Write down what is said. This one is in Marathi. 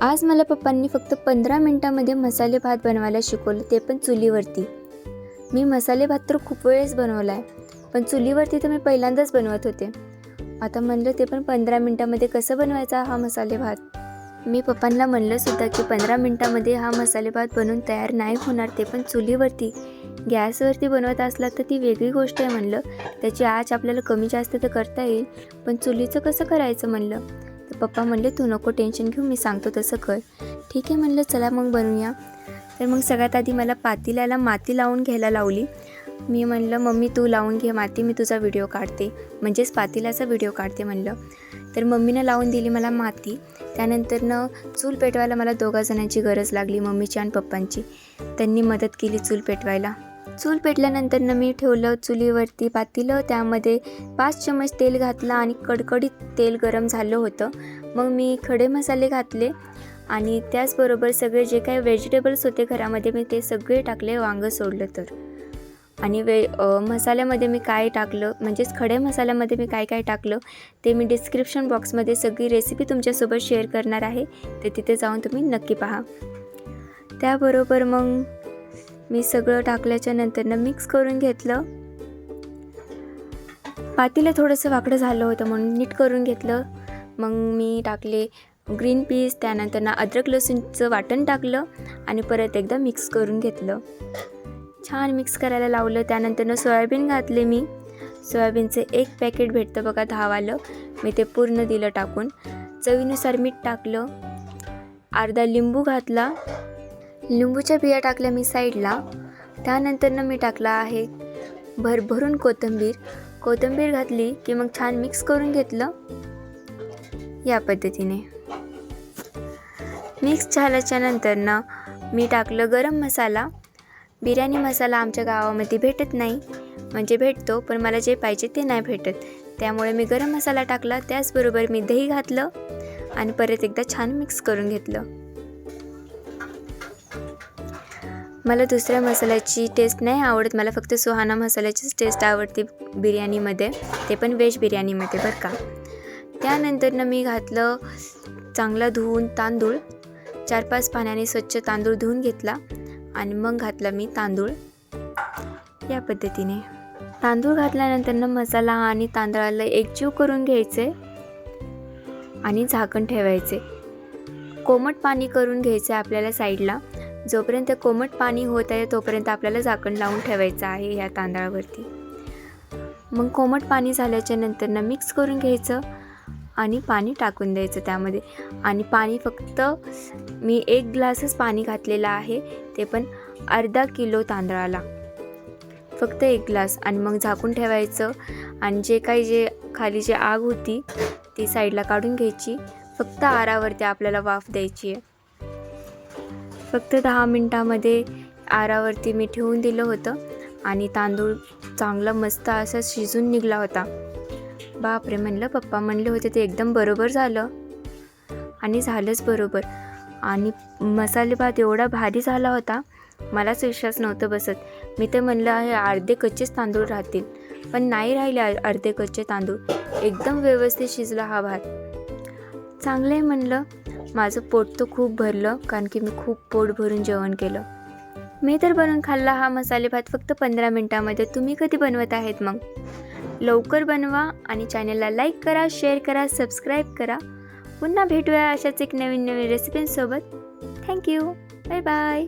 आज मला पप्पांनी फक्त पंधरा मिनटामध्ये मसाले भात बनवायला शिकवलं ते पण चुलीवरती. मी मसाले भात तर खूप वेळेस बनवला आहे पण चुलीवरती तर मी पहिल्यांदाच बनवत होते. आता म्हणलं ते पण पंधरा मिनटामध्ये कसं बनवायचा हा मसाले भात? मी पप्पांना म्हणलं सुद्धा की पंधरा मिनटामध्ये हा मसाले भात बनवून तयार नाही होणार ते पण चुलीवरती. गॅसवरती बनवत असला तर ती वेगळी गोष्ट आहे म्हणलं. त्याची आच आपल्याला कमी जास्त तर करता येईल पण चुलीचं कसं करायचं म्हणलं? पप्पा म्हणले तू नको टेन्शन घेऊ मी सांगतो तसं कर. ठीक आहे म्हणलं चला मग बनवूया. तर मग सगळ्यात आधी मला पातेल्याला माती लावून घ्यायला लावली. मी म्हणलं मम्मी तू लावून घे माती मी तुझा व्हिडिओ काढते. म्हणजेच पातेल्याचा व्हिडिओ काढते म्हणलं. तर मम्मीनं लावून दिली मला माती. त्यानंतरनं चूल पेटवायला मला दोघा जणांची गरज लागली मम्मीची आणि पप्पांची. त्यांनी मदत केली चूल पेटवायला. चूल पेटल्यानंतरनं मी ठेवलं चुलीवरती पातीलं त्यामध्ये पाच चमच तेल घातलं आणि कडकडीत तेल गरम झालं होतं. मग मी खडे मसाले घातले आणि त्याचबरोबर सगळे जे काही व्हेजिटेबल्स होते घरामध्ये मी ते सगळे टाकले वांगं सोडलं तर. आणि वे मसाल्यामध्ये मी काय टाकलं म्हणजेच खडे मसाल्यामध्ये मी काय काय टाकलं ते मी डिस्क्रिप्शन बॉक्समध्ये सगळी रेसिपी तुमच्यासोबत शेअर करणार आहे. ते तिथे जाऊन तुम्ही नक्की पहा. त्याबरोबर मग मी सगळं टाकल्याच्या नंतरनं मिक्स करून घेतलं. पातीला थोडंसं वाकडं झालं होतं म्हणून नीट करून घेतलं. मग मी टाकले ग्रीन पीस त्यानंतर ना अद्रक लसूणचं वाटण टाकलं आणि परत एकदा मिक्स करून घेतलं. छान मिक्स करायला लावलं. त्यानंतरनं सोयाबीन घातले मी. सोयाबीनचे एक पॅकेट भेटतं बघा दहावालं. मी ते पूर्ण दिलं टाकून. चवीनुसार मीठ टाकलं. अर्धा लिंबू घातला. लिंबूच्या बिया टाकल्या मी साईडला. त्यानंतरनं मी टाकला आहे भरभरून कोथिंबीर. कोथिंबीर घातली की मग छान मिक्स करून घेतलं. या पद्धतीने. मिक्स झाल्याच्या नंतरनं मी टाकलं गरम मसाला. बिर्याणी मसाला आमच्या गावामध्ये भेटत नाही. म्हणजे भेटतो पण मला जे पाहिजे ते नाही भेटत. त्यामुळे मी गरम मसाला टाकला. त्याचबरोबर मी दही घातलं आणि परत एकदा छान मिक्स करून घेतलं. मला दुसऱ्या मसाल्याची टेस्ट नाही आवडत. मला फक्त सुहाना मसाल्याचीच टेस्ट आवडते बिर्याणीमध्ये. ते पण व्हेज बिर्याणीमध्ये बरं का. त्यानंतरनं मी घातलं चांगला धुवून तांदूळ. चार पाच पाण्याने स्वच्छ तांदूळ धुवून घेतला आणि मग घातला मी तांदूळ. या पद्धतीने. तांदूळ घातल्यानंतरनं मसाला आणि तांदळाला एकजीव करून घ्यायचे आणि झाकण ठेवायचे. कोमट पाणी करून घ्यायचं आपल्याला साईडला जोपर्यंत कोमट पाणी होत आहे तोपर्यंत आपल्याला झाकण लावून ठेवायचं आहे ह्या तांदळावरती. मग कोमट पाणी झाल्याच्या नंतरनं मिक्स करून घ्यायचं आणि पाणी टाकून द्यायचं त्यामध्ये. आणि पाणी फक्त मी एक ग्लासच पाणी घातलेलं आहे ते पण अर्धा किलो तांदळाला. फक्त एक ग्लास आणि मग झाकून ठेवायचं. आणि जे काही जे खाली जे आग होती ती साईडला काढून घ्यायची. फक्त आरावरती आपल्याला वाफ द्यायची आहे. फक्त दहा मिनटामध्ये आरावरती मी ठेवून दिलं होतं आणि तांदूळ चांगला मस्त असा शिजून निघला होता. बापरे म्हणलं पप्पा म्हणले होते ते एकदम बरोबर झालं. आणि झालंच बरोबर. आणि मसाले भात एवढा भारी झाला होता मलाच विश्वास नव्हतं बसत. मी तर म्हणलं आहे अर्धे कच्चेच तांदूळ राहतील. पण नाही राहिले अर्धे कच्चे तांदूळ. एकदम व्यवस्थित शिजला हा भात. चांगलं आहे म्हणलं. माझं पोट तर खूप भरलं कारण की मी खूप पोट भरून जेवण केलं. मी तर बनवून खाल्ला हा मसाले भात फक्त पंधरा मिनटामध्ये. तुम्ही कधी बनवत आहेत मग? लवकर बनवा आणि चॅनलला लाईक करा शेअर करा सबस्क्राईब करा. पुन्हा भेटूया अशाच एक नवीन नवीन रेसिपींसोबत थँक्यू बाय बाय